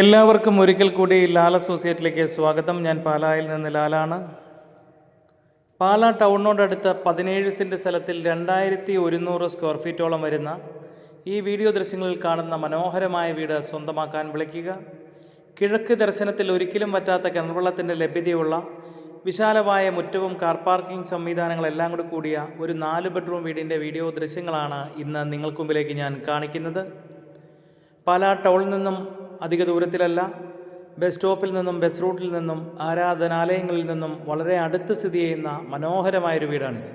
എല്ലാവർക്കും ഒരിക്കൽ കൂടി ലാല അസോസിയേറ്റിലേക്ക് സ്വാഗതം. ഞാൻ പാലായിൽ നിന്ന് ലാലാണ്. പാലാ ടൗണിനോടടുത്ത പതിനേഴ് സെന്റ് സ്ഥലത്തിൽ രണ്ടായിരത്തി ഒരുന്നൂറ് സ്ക്വയർ ഫീറ്റോളം വരുന്ന ഈ വീഡിയോ ദൃശ്യങ്ങളിൽ കാണുന്ന മനോഹരമായ വീട് സ്വന്തമാക്കാൻ വിളിക്കുക. കിഴക്ക് ദർശനത്തിൽ ഒരിക്കലും പറ്റാത്ത കിണർവെള്ളത്തിന്റെ ലഭ്യതയുള്ള വിശാലമായ മുറ്റവും കാർ പാർക്കിംഗ് സംവിധാനങ്ങളെല്ലാം കൂടി കൂടിയ ഒരു നാല് ബെഡ്റൂം വീടിന്റെ വീഡിയോ ദൃശ്യങ്ങളാണ് ഇന്ന് നിങ്ങൾക്ക് മുമ്പിലേക്ക് ഞാൻ കാണിക്കുന്നത്. പാലാ ടൗണിൽ നിന്നും അധിക ദൂരത്തിലല്ല. ബസ് സ്റ്റോപ്പിൽ നിന്നും ബസ് റൂട്ടിൽ നിന്നും ആരാധനാലയങ്ങളിൽ നിന്നും വളരെ അടുത്ത് സ്ഥിതി ചെയ്യുന്ന മനോഹരമായൊരു വീടാണിത്.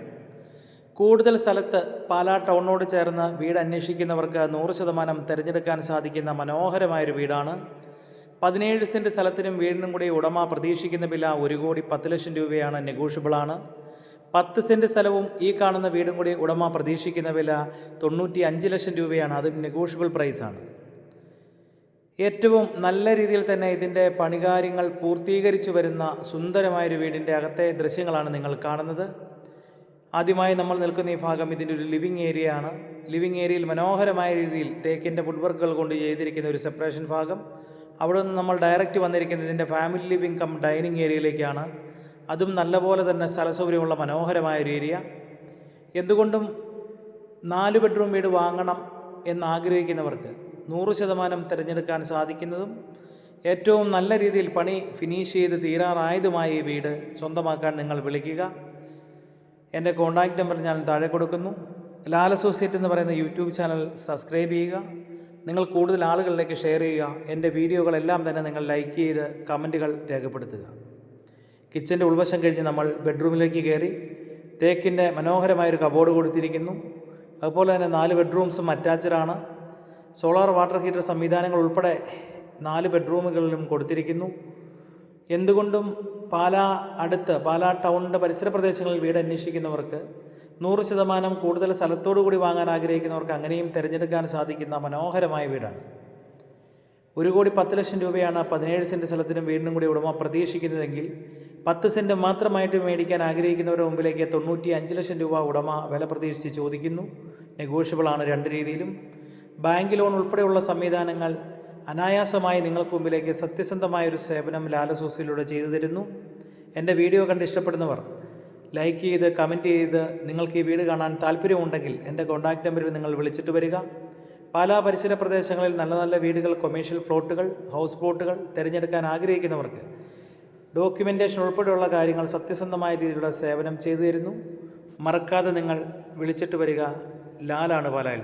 കൂടുതൽ സ്ഥലത്ത് പാലാ ടൗണിനോട് ചേർന്ന് വീട് അന്വേഷിക്കുന്നവർക്ക് നൂറ് ശതമാനം തിരഞ്ഞെടുക്കാൻ സാധിക്കുന്ന മനോഹരമായൊരു വീടാണ്. പതിനേഴ് സെന്റ് സ്ഥലത്തിനും വീടിനും കൂടി ഉടമ പ്രതീക്ഷിക്കുന്ന വില ഒരു കോടി പത്ത് ലക്ഷം രൂപയാണ് നെഗോഷ്യബിളാണ്. പത്ത് സെന്റ് സ്ഥലവും ഈ കാണുന്ന വീടും കൂടി ഉടമ പ്രതീക്ഷിക്കുന്ന വില തൊണ്ണൂറ്റി അഞ്ച് ലക്ഷം രൂപയാണ്. അതും നെഗോഷ്യബിൾ പ്രൈസാണ്. ഏറ്റവും നല്ല രീതിയിൽ തന്നെ ഇതിന്റെ പണികാര്യങ്ങൾ പൂർത്തീകരിച്ചു വരുന്ന സുന്ദരമായൊരു വീടിന്റെ അകത്തെ ദൃശ്യങ്ങളാണ് നിങ്ങൾ കാണുന്നത്. ആദ്യമായി നമ്മൾ നിൽക്കുന്ന ഈ ഭാഗം ഇതിന്റെ ഒരു ലിവിങ് ഏരിയ ആണ്. ലിവിങ് ഏരിയയിൽ മനോഹരമായ രീതിയിൽ തേക്കിന്റെ ഫുഡ് വർക്കുകൾ കൊണ്ട് ചെയ്തിരിക്കുന്ന ഒരു സെപ്പറേഷൻ ഭാഗം. അവിടെ നിന്ന് നമ്മൾ ഡയറക്റ്റ് വന്നിരിക്കുന്നത് ഇതിന്റെ ഫാമിലി ലിവിങ് കം ഡൈനിങ് ഏരിയയിലേക്കാണ് അതും നല്ലപോലെ തന്നെ സ്ഥലസൗകര്യമുള്ള മനോഹരമായ ഒരു ഏരിയ എന്തുകൊണ്ടും നാല് ബെഡ്റൂം വീട് വാങ്ങണം എന്നാഗ്രഹിക്കുന്നവർക്ക് നൂറ് ശതമാനം തിരഞ്ഞെടുക്കാൻ സാധിക്കുന്നതും ഏറ്റവും നല്ല രീതിയിൽ പണി ഫിനിഷ് ചെയ്ത് തീരാറായതുമായ ഈ വീട് സ്വന്തമാക്കാൻ നിങ്ങൾ വിളിക്കുക. എന്റെ കോൺടാക്റ്റ് നമ്പർ ഞാൻ താഴെ കൊടുക്കുന്നു. ലാൽ അസോസിയേറ്റ് എന്ന് പറയുന്ന യൂട്യൂബ് ചാനൽ സബ്സ്ക്രൈബ് ചെയ്യുക. നിങ്ങൾ കൂടുതൽ ആളുകളിലേക്ക് ഷെയർ ചെയ്യുക. എന്റെ വീഡിയോകളെല്ലാം തന്നെ നിങ്ങൾ ലൈക്ക് ചെയ്ത് കമന്റുകൾ രേഖപ്പെടുത്തുക. കിച്ചന്റെ ഉൾവശം കഴിഞ്ഞ് നമ്മൾ ബെഡ്റൂമിലേക്ക് കയറി. തേക്കിന്റെ മനോഹരമായൊരു കബോർഡ് കൊടുത്തിരിക്കുന്നു. അതുപോലെ തന്നെ നാല് ബെഡ്റൂംസും അറ്റാച്ചഡാണ് സോളാർ വാട്ടർ ഹീറ്റർ സംവിധാനങ്ങൾ ഉൾപ്പെടെ നാല് ബെഡ്റൂമുകളിലും കൊടുത്തിരിക്കുന്നു. എന്തുകൊണ്ടും പാലാ അടുത്ത് പാലാ ടൗണിന്റെ പരിസര പ്രദേശങ്ങളിൽ വീട് അന്വേഷിക്കുന്നവർക്ക് നൂറ് ശതമാനം കൂടുതൽ സ്ഥലത്തോടു കൂടി വാങ്ങാൻ ആഗ്രഹിക്കുന്നവർക്ക് അങ്ങനെയും തിരഞ്ഞെടുക്കാൻ സാധിക്കുന്ന മനോഹരമായ വീടാണ്. ഒരു കോടി പത്ത് ലക്ഷം രൂപയാണ് പതിനേഴ് സെന്റ് സ്ഥലത്തിനും വീടിനും കൂടി ഉടമ പ്രതീക്ഷിക്കുന്നതെങ്കിൽ പത്ത് സെന്റ് മാത്രമായിട്ട് മേടിക്കാൻ ആഗ്രഹിക്കുന്നവരുടെ മുമ്പിലേക്ക് തൊണ്ണൂറ്റി അഞ്ച് ലക്ഷം രൂപ ഉടമ വില പ്രതീക്ഷിച്ച് ചോദിക്കുന്നു. നെഗോഷ്യബിളാണ് രണ്ട് രീതിയിലും. ബാങ്ക് ലോൺ ഉൾപ്പെടെയുള്ള സംവിധാനങ്ങൾ അനായാസമായി നിങ്ങൾക്ക് മുമ്പിലേക്ക് സത്യസന്ധമായ ഒരു സേവനം ലാലസോസിലൂടെ ചെയ്തു തരുന്നു. എന്റെ വീഡിയോ കണ്ട് ഇഷ്ടപ്പെടുന്നവർ ലൈക്ക് ചെയ്ത് കമന്റ് ചെയ്ത് നിങ്ങൾക്ക് ഈ വീട് കാണാൻ താല്പര്യമുണ്ടെങ്കിൽ എന്റെ കോൺടാക്റ്റ് നമ്പറിൽ നിങ്ങൾ വിളിച്ചിട്ട് വരിക. പാലാ പരിസര പ്രദേശങ്ങളിൽ നല്ല നല്ല വീടുകൾ കൊമേഴ്ഷ്യൽ ഫ്ലോട്ടുകൾ ഹൗസ് പ്ലോട്ടുകൾ തിരഞ്ഞെടുക്കാൻ ആഗ്രഹിക്കുന്നവർക്ക് ഡോക്യുമെന്റേഷൻ ഉൾപ്പെടെയുള്ള കാര്യങ്ങൾ സത്യസന്ധമായ രീതിയിലുള്ള സേവനം ചെയ്തു തരുന്നു. മറക്കാതെ നിങ്ങൾ വിളിച്ചിട്ട് വരിക. ലാലാണ് പാലായിൽ